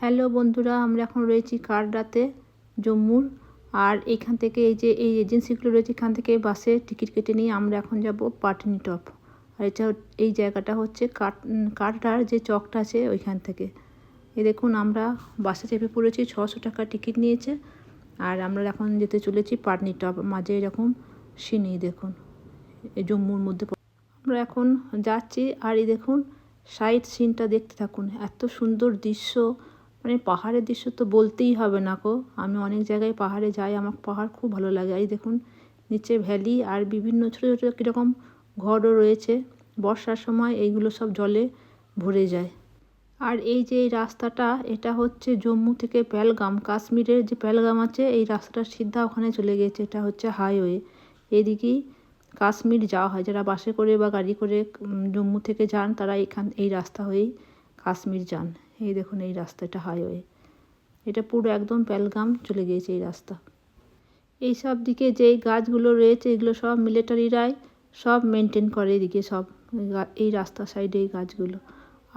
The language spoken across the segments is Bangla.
হ্যালো বন্ধুরা, আমরা এখন রয়েছি কারডাতে জম্মুর। আর এখান থেকে এই যে, এই এজেন্সিগুলো রয়েছে, এখান থেকে বাসে টিকিট কেটে নিয়ে আমরা এখন যাব পাটনি টপ। আর এটা এই জায়গাটা হচ্ছে কাট যে চকটা আছে ওইখান থেকে। এ দেখুন, আমরা বাসে চেপে পড়েছি, ছশো টাকা টিকিট নিয়েছে। আর আমরা এখন যেতে চলেছি পাটনি টপ, মাঝে এরকম সিনি দেখুন জম্মুর মধ্যে আমরা এখন যাচ্ছি, আর এই দেখুন সাইড সিনটা দেখতে থাকুন। এত সুন্দর দৃশ্য। মানে পাহাড়ের দৃশ্য তো বলতেই হবে না কো। আমি অনেক জায়গায় পাহাড়ে যাই, আমার পাহাড় খুব ভালো লাগে। এই দেখুন, নিচে ভ্যালি আর বিভিন্ন ছোটো ছোটো কীরকম ঘরও রয়েছে। বর্ষার সময় এইগুলো সব জলে ভরে যায়। আর এই যে এই রাস্তাটা, এটা হচ্ছে জম্মু থেকে প্যালগাম কাশ্মীরের যে প্যালগাম আছে, এই রাস্তাটা সিধা ওখানে চলে গেছে। এটা হচ্ছে হাইওয়ে। এদিকেই কাশ্মীর যাওয়া হয়। যারা বাসে করে বা গাড়ি করে জম্মু থেকে যান, তারা এখান, এই রাস্তা হয়েই কাশ্মীর যান। এই দেখুন, এই রাস্তাটা হাইওয়ে এটা পুরো একদম প্যালগাম চলে গিয়েছে এই রাস্তা। এই সব দিকে যেই গাছগুলো রয়েছে, এগুলো সব মিলিটারিরাই সব মেনটেন করে এদিকে সব, এই রাস্তার সাইডে এই গাছগুলো।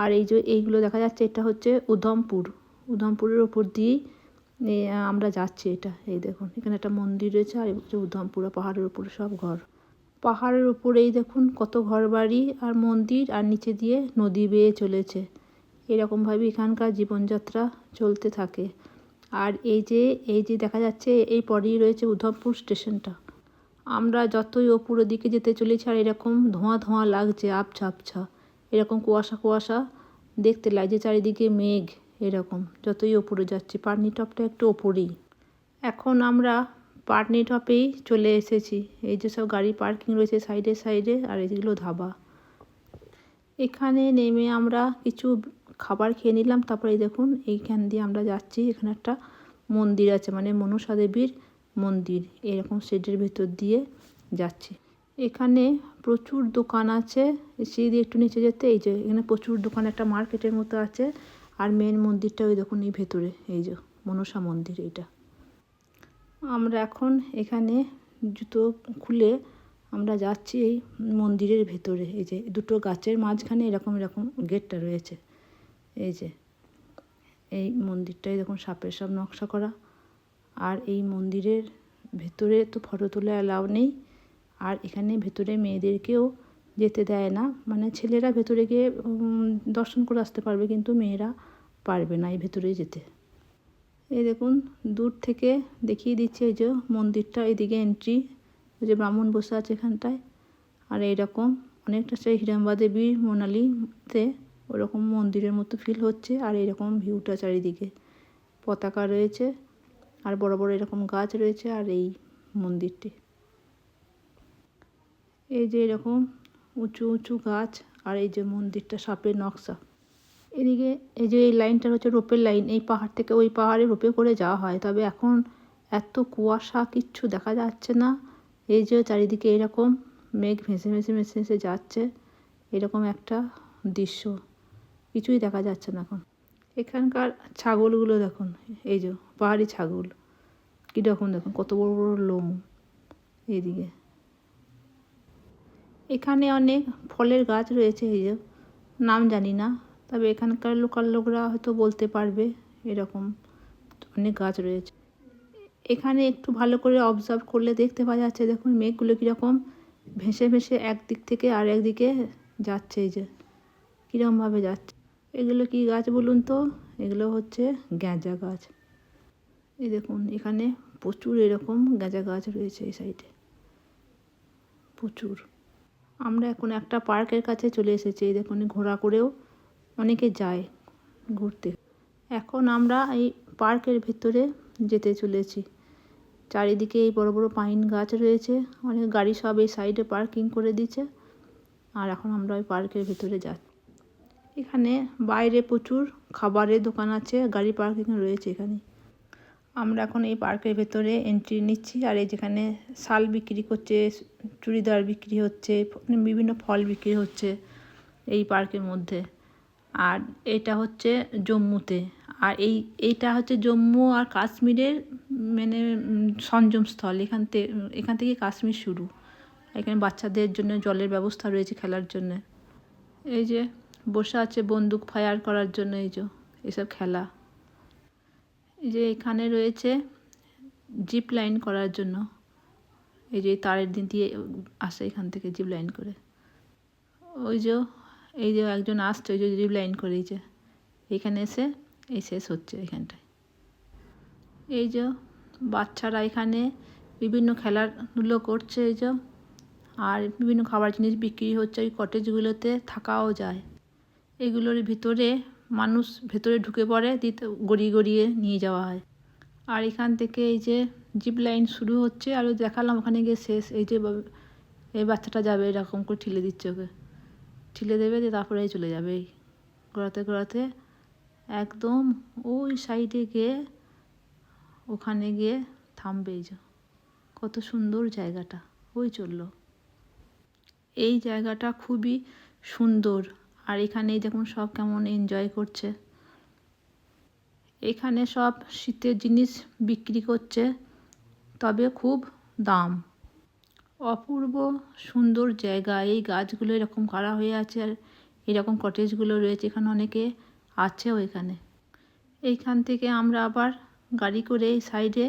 আর এই যে, এইগুলো দেখা যাচ্ছে, এটা হচ্ছে উধমপুর। উধমপুরের ওপর দিয়েই আমরা যাচ্ছি এটা। এই দেখুন, এখানে একটা মন্দির রয়েছে, আর উধমপুর পাহাড়ের উপরে সব ঘর। পাহাড়ের উপরেই দেখুন কত ঘর বাড়ি আর মন্দির আর নিচে দিয়ে নদী বেয়ে চলেছে। এরকমভাবে এখানকার জীবনযাত্রা চলতে থাকে। আর এই যে এই যে দেখা যাচ্ছে, এই পরেই রয়েছে উধমপুর স্টেশনটা। আমরা যতই ওপরের দিকে যেতে চলেছি আর এরকম ধোঁয়া ধোঁয়া লাগছে, আবছা আবছা। এরকম কুয়াশা কুয়াশা দেখতে লাগছে, চারিদিকে মেঘ এরকম। যতই ওপরে যাচ্ছি পাটনি টপটা একটু ওপরেই। এখন আমরা পাটনি টপেই চলে এসেছি। এই যে সব গাড়ি পার্কিং রয়েছে সাইডে সাইডে আর এগুলো ধাবা। এখানে নেমে আমরা কিছু খাবার খেয়ে নিলাম। তারপরে দেখুন, এইখান দিয়ে আমরা যাচ্ছি। এখানে একটা মন্দির আছে মানে মনসা দেবীর মন্দির। এরকম শেডের ভেতর দিয়ে যাচ্ছি। এখানে প্রচুর দোকান আছে। সেই দিয়ে একটু নিচে যেতে, এই যে এখানে প্রচুর দোকান, একটা মার্কেটের মতো আছে। আর মেন মন্দিরটা ওই দেখুন এই ভেতরে, এই যে মনসা মন্দির এইটা। আমরা এখন এখানে জুতো খুলে আমরা যাচ্ছি এই মন্দিরের ভেতরে। এই যে দুটো গাছের মাঝখানে এরকম এরকম গেটটা রয়েছে। এই যে এই মন্দিরটাই দেখুন সাপের সাপ নকশা করা। আর এই মন্দিরের ভেতরে তো ফটো তোলা অ্যালাউ নেই। আর এখানে ভেতরে মেয়েদেরকেও যেতে দেয় না। মানে ছেলেরা ভেতরে গিয়ে দর্শন করে আসতে পারবে, কিন্তু মেয়েরা পারবে না এই ভেতরে যেতে। এই দেখুন, দূর থেকে দেখিয়ে দিচ্ছে এই যে মন্দিরটা, এদিকে এন্ট্রি ওই যে ব্রাহ্মণ বসে আছে এখানটায়। আর এইরকম অনেকটা সেই হিড়ম্বা দেবীর মোনালিতে ওরকম মন্দিরের মতো ফিল হচ্ছে, আর এরকম ভিউটা চারিদিকে। পতাকা রয়েছে, আর বড় বড় এরকম গাছ রয়েছে, আর এই মন্দিরটি। এই যে এরকম উঁচু উঁচু গাছ, আর এই যে মন্দিরটা সাপের নকশা। এদিকে এই যে এই লাইনটা হচ্ছে রোপের লাইন, এই পাহাড় থেকে ওই পাহাড়ে রোপে করে যাওয়া হয়। তবে এখন এত কুয়াশা, কিচ্ছু দেখা যাচ্ছে না। এই যে চারিদিকে এরকম মেঘ ভেসে ভেসে ভেসে ভেসে যাচ্ছে, এরকম একটা দৃশ্য। কিছুই দেখা যাচ্ছে না এখন। এখানকার ছাগলগুলো দেখুন, এই যে পাহাড়ি ছাগল। কীরকম দেখুন, কত বড় বড় লোম এইদিকে। এখানে অনেক ফলের গাছ রয়েছে, এই যে, নাম জানি না। তবে এখানকার লোকাল লোকরা হয়তো বলতে পারবে এরকম অনেক গাছ রয়েছে। এখানে একটু ভালো করে অবজার্ভ করলে দেখতে পাওয়া যাচ্ছে, দেখুন মেঘগুলো কীরকম ভেসে ভেসে একদিক থেকে আর একদিকে যাচ্ছে, এই যে কীরকমভাবে যাচ্ছে। এগুলো কি গাছ বলুন তো? এগুলো হচ্ছে গ্যাঁজা গাছ। এই দেখুন, এখানে প্রচুর এরকম গ্যাঁজা গাছ রয়েছে এই সাইডে। প্রচুর। আমরা এখন একটা পার্কের কাছে চলে এসেছি, এই দেখুন ঘোড়া করেও। অনেকে যায় ঘুরতে। এখন আমরা এই পার্কের ভেতরে যেতে চলেছি। চারিদিকে এই বড় বড় পাইন গাছ রয়েছে। অনেক গাড়ি সব এই সাইডে পার্কিং করে দিচ্ছে আর এখন আমরা ওই পার্কের ভেতরে যাচ্ছি। এখানে বাইরে প্রচুর খাবারের দোকান আছে, গাড়ি পার্কিং রয়েছে এখানে। আমরা এখন এই পার্কের ভেতরে এন্ট্রি নিচ্ছি। আর এই যেখানে শাল বিক্রি করছে, চুড়িদার বিক্রি হচ্ছে, বিভিন্ন ফল বিক্রি হচ্ছে এই পার্কের মধ্যে। আর এটা হচ্ছে জম্মুতে। আর এই, এইটা হচ্ছে জম্মু আর কাশ্মীরের মানে সংযমস্থল। এখান থেকে এখান থেকে কাশ্মীর শুরু। এখানে বাচ্চাদের জন্য জলের ব্যবস্থা রয়েছে খেলার জন্যে। এই যে, বসে আছে বন্দুক ফায়ার করার জন্য এই যে, এসব খেলা। এই যে এখানে রয়েছে জিপ লাইন করার জন্য। এই যে তারের দিন দিয়ে আসে এখান থেকে জিপ লাইন করে। ওই যে এই যে একজন আসছে, ওই যে জিপ লাইন করে এই যে এখানে এসে, এই শেষ হচ্ছে এখানটায়। এই যে বাচ্চারা এখানে বিভিন্ন খেলাধুলো করছে, এই যে, আর বিভিন্ন খাবার জিনিস বিক্রি হচ্ছে ওই কটেজগুলোতে থাকাও যায়। এগুলোর ভিতরে মানুষ ভেতরে ঢুকে পড়ে, দিতে, গড়িয়ে গড়িয়ে নিয়ে যাওয়া হয়। আর এখান থেকে এই যে জিপ লাইন শুরু হচ্ছে, আর দেখালাম ওখানে গিয়ে শেষ, এই যে এই বাচ্চাটা যাবে, এরকম করে ঠেলে দিচ্ছে ওকে। ঠিলে দেবে দিয়ে তারপরে চলে যাবে। ঘোরাতে ঘোরাতে একদম ওই সাইডে গিয়ে, ওখানে গিয়ে থামবে যে। কত সুন্দর জায়গাটা, ওই চলল। এই জায়গাটা খুবই সুন্দর। আর এখানেই দেখুন সব কেমন এনজয় করছে। এখানে সব শীতের জিনিস বিক্রি করছে, তবে খুব দাম। অপূর্ব সুন্দর জায়গা। এই গাছগুলো এরকম কারা হয়ে আছে আর এরকম কটেজগুলো রয়েছে। এখানে অনেকে আছেও এখানে। এইখান থেকে আমরা আবার গাড়ি করে এই সাইডে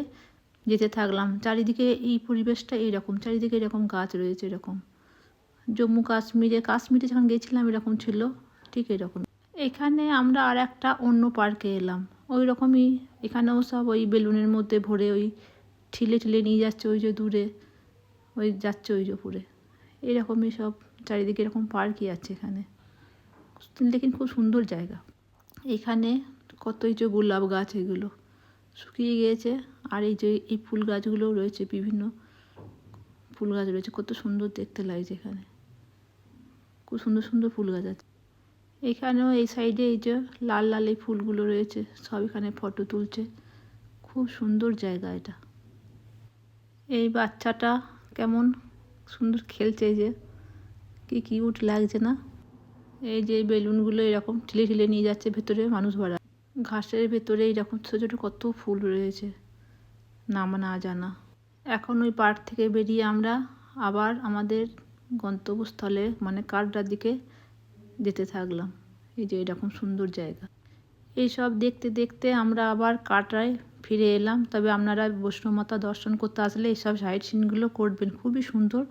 যেতে থাকলাম। চারিদিকে এই পরিবেশটা এইরকম চারিদিকে এরকম গাছ রয়েছে এরকম। জম্মু কাশ্মীরে কাশ্মীরে যখন গেছিলাম এরকম ছিল, ঠিক এরকম। এখানে আমরা আর একটা অন্য পার্কে এলাম। ওই রকমই এখানেও সব ওই বেলুনের মধ্যে ভরে ওই ঠিলে ঠিলে নিয়ে যাচ্ছে ওই যে দূরে। ওই যাচ্ছে ওই যে উপরে এরকমই সব চারিদিকে এরকম পার্কই আছে এখানে। লেকিন খুব সুন্দর জায়গা। এখানে কত এই যে গোলাপ গাছ এগুলো শুকিয়ে গিয়েছে আর এই যে এই ফুল গাছগুলোও রয়েছে, বিভিন্ন ফুল গাছ রয়েছে। কত সুন্দর দেখতে লাগছে এখানে। খুব সুন্দর সুন্দর ফুল গাছ আছে। এখানেও এই সাইডে এই যে লাল লাল এই ফুলগুলো রয়েছে, সব এখানে ফটো তুলছে। খুব সুন্দর জায়গা এটা। এই বাচ্চাটা কেমন সুন্দর খেলছে যে। কি কিউট লাগছে না? এই যে বেলুনগুলো এরকম ঠিলে ঠিলে নিয়ে যাচ্ছে ভেতরে মানুষ ভরা। ঘাসের ভেতরে এরকম ছোটো ছোটো কত ফুল রয়েছে। নাম না জানা। এখন ওই পার্ক থেকে বেরিয়ে আমরা আবার আমাদের গন্তব্যস্থলে মানে কার্ডার দিকে যেতে থাকলাম। এই যে এরকম সুন্দর জায়গা। এইসব দেখতে দেখতে আমরা আবার কাটরায় ফিরে এলাম। তবে আপনারা বৈষ্ণব মাতা দর্শন করতে আসলে এসব সাইট সিনগুলো করবেন। খুবই সুন্দর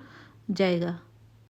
জায়গা।